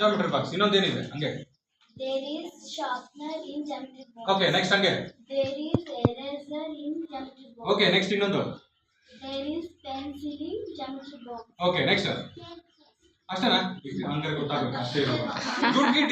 Geometry box ಇನ್ನೊಂದು ಏನಿದೆ ಹಾಗೆ. ಓಕೆ ನೆಕ್ಸ್ಟ್ ಹಂಗೆ. ಓಕೆ ನೆಕ್ಸ್ಟ್ ಇನ್ನೊಂದು. ಓಕೆ ನೆಕ್ಸ್ಟ್ ಅಷ್ಟೇನಾ? ಗೊತ್ತಾಗಬೇಕು ಅಷ್ಟೇ ಇರೋಣ ದುರ್ಗಿ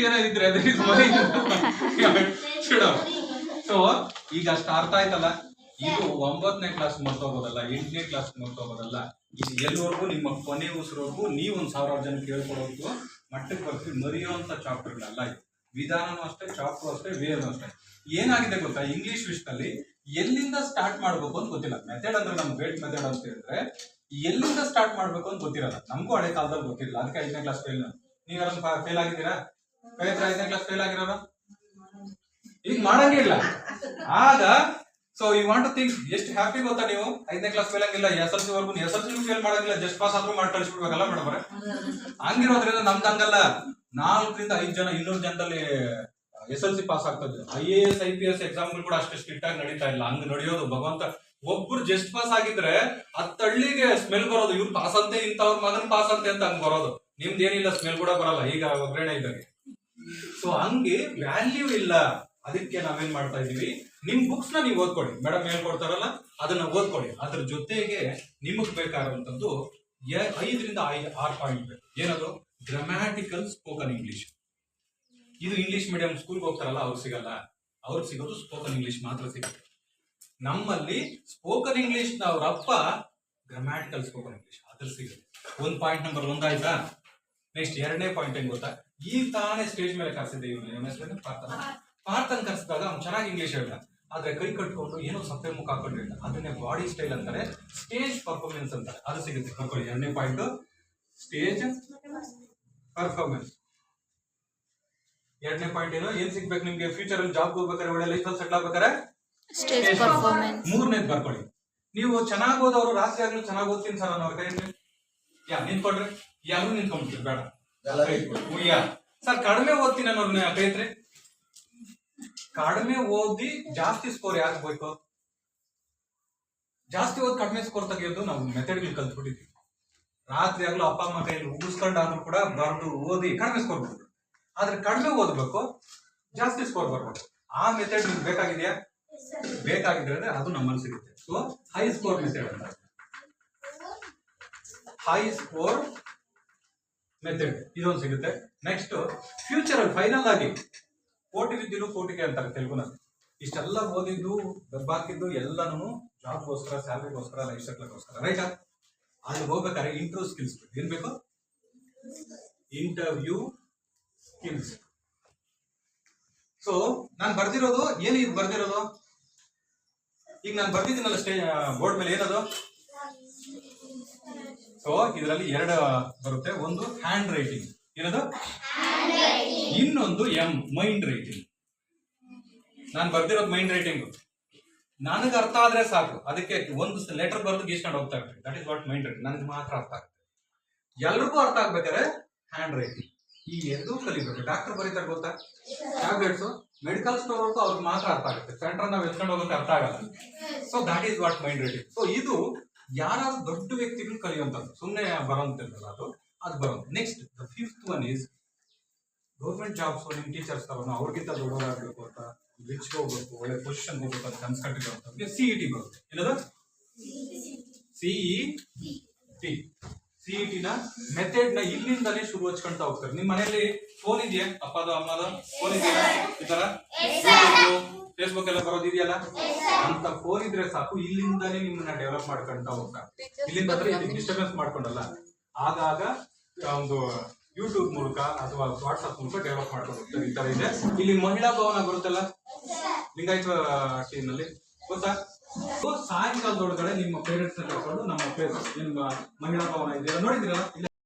ಈಗ starts ಅರ್ಥ ಆಯ್ತಲ್ಲ? ಇದು ಒಂಬತ್ತನೇ ಕ್ಲಾಸ್ ಮರ್ತೋಗೋದಲ್ಲ ಎಂಟನೇ ಕ್ಲಾಸ್ ಮರ್ತೋಗೋದಲ್ಲ ಇದು ಎಲ್ಲಿವರೆಗೂ ನಿಮ್ಮ ಕೊನೆ ಉಸಿರವರೆಗೂ ನೀವು ಒಂದು ಸಾವಿರಾರು ಜನ ಕೇಳ್ಕೊಡೋದು ಮಟ್ಟಕ್ಕೆ ಬರ್ತೀವಿ, ಮರೆಯುವಂತ ಚಾಪ್ಟರ್ಗಳಲ್ಲ ಇದು. ವಿಧಾನನೂ ಅಷ್ಟೇ ಚಾಪ್ಟರ್ ಅಷ್ಟೇ ವೇನು ಅಷ್ಟೇ. ಏನಾಗಿದೆ ಗೊತ್ತಾ? ಇಂಗ್ಲಿಷ್ ವಿಷಯದಲ್ಲಿ ಎಲ್ಲಿಂದ ಸ್ಟಾರ್ಟ್ ಮಾಡ್ಬೇಕು ಅಂತ ಗೊತ್ತಿಲ್ಲ. ಮೆಥಡ್ ಅಂದ್ರೆ ನಮ್ಮ ವೇಟ್ ಮೆಥಡ್ ಅಂತ ಹೇಳಿದ್ರೆ, ಎಲ್ಲಿಂದ ಸ್ಟಾರ್ಟ್ ಮಾಡ್ಬೇಕು ಅಂತ ಗೊತ್ತಿರಲ್ಲ. ನಮಗೂ ಹಳೆ ಕಾಲದಲ್ಲಿ ಗೊತ್ತಿಲ್ಲ ಅದಕ್ಕೆ ಐದನೇ ಕ್ಲಾಸ್ ಫೇಲ್ ನೀವು ಫೇಲ್ ಆಗಿದ್ದೀರಾ? ಐದನೇ ಕ್ಲಾಸ್ ಫೇಲ್ ಆಗಿರೋರು? ಈಗ ಮಾಡಂಗಿಲ್ಲ ಆಗ so you want to think ಎಷ್ಟು ಹ್ಯಾಪಿ ಗೊತ್ತಾ ನೀವು? ಐದನೇ ಕ್ಲಾಸ್ ಫೇಲ್ ಆಗಿಲ್ಲ ಎಸ್ ಎಲ್ ಸಿ ವರ್ಗು ಎಸ್ ಎಲ್ ಸಿ ಫೇಲ್ ಮಾಡಂಗಿಲ್ಲ ಜಸ್ಟ್ ಪಾಸ್ ಆದ್ರೂ ಮಾಡಿ ಕಳಿಸ್ಬಿಡ್ಬೇಕಲ್ಲ ಮೇಡಮ್ ಹಂಗಿರೋದ್ರಿಂದ ನಮ್ದು ಹಂಗಲ್ಲ. ನಾಲ್ಕರಿಂದ ಐದು ಜನ, ಇನ್ನೂರು ಜನದಲ್ಲಿ ಎಸ್ ಎಲ್ ಸಿ ಪಾಸ್ ಆಗ್ತದೆ I A S I P S ಎಕ್ಸಾಮ್ಗಳು ಕೂಡ ಅಷ್ಟು ಸ್ಟ್ರಿಕ್ಟ್ ಆಗಿ ನಡೀತಾ ಇಲ್ಲ. ಹಂಗ್ ನಡೆಯೋದು, ಭಗವಂತ. ಒಬ್ರು ಜಸ್ಟ್ ಪಾಸ್ ಆಗಿದ್ರೆ, ಹತ್ತಳ್ಳಿಗೆ ಸ್ಮೆಲ್ ಬರೋದು, ಇವ್ರು ಪಾಸ್ ಅಂತೆ, ಇಂಥವ್ರ ಮಗನ್ ಪಾಸ್ ಅಂತೆ ಅಂತ ಹಂಗ್ ಬರೋದು. ನಿಮ್ದು ಏನಿಲ್ಲ ಸ್ಮೆಲ್ ಕೂಡ ಬರಲ್ಲ. ಈಗ ಒಗ್ಗರಣೆ ಇದ್ದಾಗ. ಸೊ ಹಂಗೆ ವ್ಯಾಲ್ಯೂ ಇಲ್ಲ. ಅದಕ್ಕೆ ನಾವೇನ್ ಮಾಡ್ತಾ ಇದೀವಿ ನಿಮ್ ಬುಕ್ಸ್ನ ನೀವು ಓದ್ಕೊಡಿ ಮೇಡಮ್ ಹೇಳ್ಕೊಡ್ತಾರಲ್ಲ ಅದನ್ನ ಓದ್ಕೊಡಿ ಅದ್ರ ಜೊತೆಗೆ ನಿಮಗ್ ಬೇಕಾಗಿರುವಂತದ್ದು ಎ- ಐದರಿಂದ ಐದು ಆರು ಪಾಯಿಂಟ್ ಬೇಕು. ಏನದು? ಗ್ರಾಮ್ಯಾಟಿಕಲ್ ಸ್ಪೋಕನ್ ಇಂಗ್ಲಿಷ್ ಇದು ಇಂಗ್ಲಿಷ್ ಮೀಡಿಯಂ ಸ್ಕೂಲ್ಗೆ ಹೋಗ್ತಾರಲ್ಲ, ಅವ್ರು ಸಿಗಲ್ಲ. ಅವ್ರಿಗೆ ಸಿಗೋದು ಸ್ಪೋಕನ್ ಇಂಗ್ಲಿಷ್ ಮಾತ್ರ ಸಿಗುತ್ತೆ. ನಮ್ಮಲ್ಲಿ ಸ್ಪೋಕನ್ ಇಂಗ್ಲಿಷ್ ಅವ್ರ ಅಪ್ಪ ಗ್ರಾಮ್ಯಾಟಿಕಲ್ ಸ್ಪೋಕನ್ ಇಂಗ್ಲಿಷ್ ಅದ್ರ ಸಿಗುತ್ತೆ. ಒಂದ್ ಪಾಯಿಂಟ್ ನಂಬರ್ ಒಂದಾಯ್ತಾ? ನೆಕ್ಸ್ಟ್ ಎರಡನೇ ಪಾಯಿಂಟ್ ಏನ್ ಗೊತ್ತಾ? ಈ ತಾನೇ ಸ್ಟೇಜ್ ಮೇಲೆ ಮೇಲೆ ಹೆಸರು ಪಾರ್ಥನ ಅಂತ ಕರ್ಸಿದಾಗ ಅವ್ನು ಚೆನ್ನಾಗಿ ಇಂಗ್ಲಿಷ್ ಹೇಳ್ದ. ಆದ್ರೆ ಕೈ ಕಟ್ಕೊಂಡು ಏನು ಸಪ್ಪೆ ಮುಖ ಹಾಕೊಂಡಿಲ್ಲ ಅದನ್ನೇ ಬಾಡಿ ಸ್ಟೈಲ್ ಅಂತಾರೆ ಸ್ಟೇಜ್ ಪರ್ಫಾರ್ಮೆನ್ಸ್ ಅಂತಾರೆ. ಅದು ಸಿಗುತ್ತೆ. ಬರ್ಕೊಳ್ಳಿ ಎರಡನೇ ಪಾಯಿಂಟ್ ಸ್ಟೇಜ್ ಪರ್ಫಾರ್ಮೆನ್ಸ್ ಎರಡನೇ ಪಾಯಿಂಟ್ ಏನು? ಏನ್ ಸಿಗ್ಬೇಕು ನಿಮ್ಗೆ? ಫ್ಯೂಚರ್ ಅಲ್ಲಿ ಜಾಬ್ ಹೋಗ್ಬೇಕಾರೆ ಒಳ್ಳೆ ಲೈಫ್ ಸೆಟ್ಲ್ ಆಗ್ಬೇಕಾದ್ರೆ? ಸ್ಟೇಜ್ ಪರ್ಫಾರ್ಮೆನ್ಸ್ ಮೂರನೇದ್ ಬರ್ಕೊಳ್ಳಿ. ನೀವು ಚೆನ್ನಾಗ್ ಓದೋರು ರಾತ್ರಿ ಆಗ್ಲೂ ಚೆನ್ನಾಗ್ ಓದ್ತೀನಿ ಸರ್ ಅನ್ನೋ ಕೈ. ಯಾ ನಿಂತ್ಕೊಡ್ರಿ? ಯಾರು ನಿಂತ್ಕೊಂಡ್ಬಿಟ್ರಿ ಬೇಡ. ಯಾ. ಸರ್ ಕಡಿಮೆ ಓದ್ತೀನಿ ಅನ್ನೋರ್ನ ಕೈ ಎತ್ರಿ. ಕಡಿಮೆ ಓದಿ ಜಾಸ್ತಿ ಸ್ಕೋರ್ ಯಾಕೆ ಬೇಕು? ಜಾಸ್ತಿ ಓದ್ ಕಡಿಮೆ ಸ್ಕೋರ್ ತೆಗೆಯೋದು ನಾವು ಮೆಥಡ್ಗಳು ಕಲ್ತ್ಬಿಟ್ಟಿದ್ವಿ. ರಾತ್ರಿ ಆಗ್ಲೂ ಅಪ್ಪ ಅಮ್ಮ ಕೈಯಲ್ಲಿ ಉಗಿಸ್ಕೊಂಡಾದ್ರೂ ಕೂಡ ಬರ್ದು ಓದಿ ಕಡಿಮೆ ಸ್ಕೋರ್ ಬರ್ಬೇಕು ಆದ್ರೆ ಕಡಿಮೆ ಓದ್ಬೇಕು, ಜಾಸ್ತಿ ಸ್ಕೋರ್ ಬರ್ಬೇಕು ಆ ಮೆಥಡ್ ನಿಮ್ಗೆ ಬೇಕಾಗಿದೆಯಾ? ಬೇಕಾಗಿದ್ರೆ ಅದು ನಮ್ಮಲ್ಲಿ ಸಿಗುತ್ತೆ. ಸೊ ಹೈ ಸ್ಕೋರ್ ಮೆಥಡ್ ಅಂತ. ಹೈ ಸ್ಕೋರ್ ಮೆಥಡ್ ಇದೊಂದು ಸಿಗುತ್ತೆ. ನೆಕ್ಸ್ಟ್ ಫ್ಯೂಚರ್ ಅಲ್ಲಿ ಫೈನಲ್ ಆಗಿ ಕೋಟಿ ವಿದ್ಯೆಲು ಕೋಟಿಗೆ ಅಂತಾರೆ ತೆಲುಗುನಲ್ಲಿ ಇಷ್ಟೆಲ್ಲ ಓದಿದ್ದು ಹಾಕಿದ್ದು ಎಲ್ಲನೂ ಜಾಬ್ಗೋಸ್ಕರ ಸ್ಯಾಲ್ರಿಗೋಸ್ಕರ ಲೈಫ್ ಸೆಟ್ಲಗೋಸ್ಕರ ರೈಟಾ ಅಲ್ಲಿ ಹೋಗ್ಬೇಕಾದ್ರೆ ಇಂಟರ್ವ್ಯೂ ಸ್ಕಿಲ್ಸ್ ಏನ್ ಬೇಕು? ಇಂಟರ್ವ್ಯೂ ಸ್ಕಿಲ್ಸ್ ಸೊ ನಾನು ಬರ್ದಿರೋದು, ಏನು ಇದು ಬರ್ದಿರೋದು? ಈಗ ನಾನು ಬರ್ದಿದ್ದೀನಲ್ಲ ಸ್ಟೇ ಬೋರ್ಡ್ ಮೇಲೆ ಏನದು? ಸೊ ಇದರಲ್ಲಿ ಎರಡು ಬರುತ್ತೆ. ಒಂದು ಹ್ಯಾಂಡ್ ರೈಟಿಂಗ್ ಏನದು? ಇನ್ನೊಂದು ಎಂ ಮೈಂಡ್ ರೈಟಿಂಗ್ ನಾನು ಬರ್ದಿರೋದು ಮೈಂಡ್ ರೈಟಿಂಗ್ ನನಗೆ ಅರ್ಥ ಆದ್ರೆ ಸಾಕು. ಅದಕ್ಕೆ ಒಂದು ಲೆಟರ್ ಬರೆದು ಗೀಸ್ಕೊಂಡು ಹೋಗ್ತಾ ಇರ್ತೀನಿ. That is what mind writing ನನಗೆ ಮಾತ್ರ ಅರ್ಥ ಆಗುತ್ತೆ ಎಲ್ರಿಗೂ ಅರ್ಥ ಆಗ್ಬೇಕಾದ್ರೆ ಹ್ಯಾಂಡ್ ರೈಟಿಂಗ್ ಈ ಎರಡೂ ಕಲಿಬೇಕು. ಡಾಕ್ಟರ್ ಬರೀತಾರೆ ಗೊತ್ತಾ? ಟ್ಯಾಬ್ಲೆಟ್ಸ್ ಮೆಡಿಕಲ್ ಸ್ಟೋರ್ ಅವ್ರಿಗೂ ಅವ್ರಿಗೆ ಮಾತ್ರ ಅರ್ಥ ಆಗುತ್ತೆ. ಸೆಂಟರ್ ನಾವು ಎತ್ಕೊಂಡು ಹೋಗೋಕೆ ಅರ್ಥ ಆಗಲ್ಲ. So that is what mind writing so ಇದು ಯಾರಾದ್ರೂ ದೊಡ್ಡ ವ್ಯಕ್ತಿಗಳು ಕಲಿಯುವಂಥದ್ದು. ಸುಮ್ಮನೆ ಬರೋಂತಿರಲ್ಲ ಅದು. ಅದು ಬರೋದು next the fifth one is government jobs ನಿಮ್ ಟೀಚರ್ಸ್ ತಗೊಂಡು ಅವ್ರಿಗಿಂತ ದೊಡ್ಡವರಾಗಬೇಕು ಅಂತ ರಿಚ್ ಹೋಗ್ಬೇಕು ಒಳ್ಳೆ ಪೊಸಿಷನ್ ಹೋಗ್ಬೇಕು ಅಂತ ಕನ್ಸ್ಕೊಂಡಿರೋಂಥವ್ರಿಗೆ ಸಿ ಇ ಟಿ ಬರುತ್ತೆ. ಏನದು? ಸಿಇ ಟಿ ಸಿಇಟಿ ನ ಮೆಥಡ್ನ ಇಲ್ಲಿಂದಲೇ ಶುರು ಹಚ್ಕೊಂತ ಹೋಗ್ತಾರೆ. ನಿಮ್ ಮನೇಲಿ ಫೋನ್ ಇದೆಯಾ? ಅಪ್ಪದ ಅಮ್ಮದ ಫೋನ್ ಇದೆಯಾ? ಈ ತರ? ಫೇಸ್ಬುಕ್ ಎಲ್ಲ ಬರೋದಿದೆಯಲ್ಲ? ಅಂತ ಫೋನ್ ಇದ್ರೆ ಸಾಕು ಇಲ್ಲಿಂದಾನೇ ನಿಮ್ಮನ್ನ ಡೆವಲಪ್ ಮಾಡ್ಕೊಂತ ಹೋಗ್ತಾರೆ. ಇಲ್ಲಿಂದ ಡಿಸ್ಟರ್ಬೆನ್ಸ್ ಮಾಡ್ಕೊಂಡಲ್ಲ. ಆಗಾಗ ಒಂದು ಯೂಟ್ಯೂಬ್ ಮೂಲಕ ಅಥವಾ ವಾಟ್ಸ್ಆಪ್ ಮೂಲಕ ಡೆವಲಪ್ ಮಾಡ್ಕೊಂಡು ಈ ತರ ಇದೆ. ಇಲ್ಲಿ ಮಹಿಳಾ ಭವನ ಬರುತ್ತಲ್ಲ? ಲಿಂಗಾಯತ ಟೀಮ್ನಲ್ಲಿ ಗೊತ್ತಾ? ಸಾಯಂಕಾಲದೊಳಗಡೆ ನಿಮ್ಮ ಪೇರೆಂಟ್ಸ್ ಕರ್ಕೊಂಡು ನಮ್ಮ ಪ್ಲೇಸ್ ನಿಮ್ಮ ಮಹಿಳಾ ಭವನ ಇದೆಯಲ್ಲ, ನೋಡಿದಿರಲ್ಲ?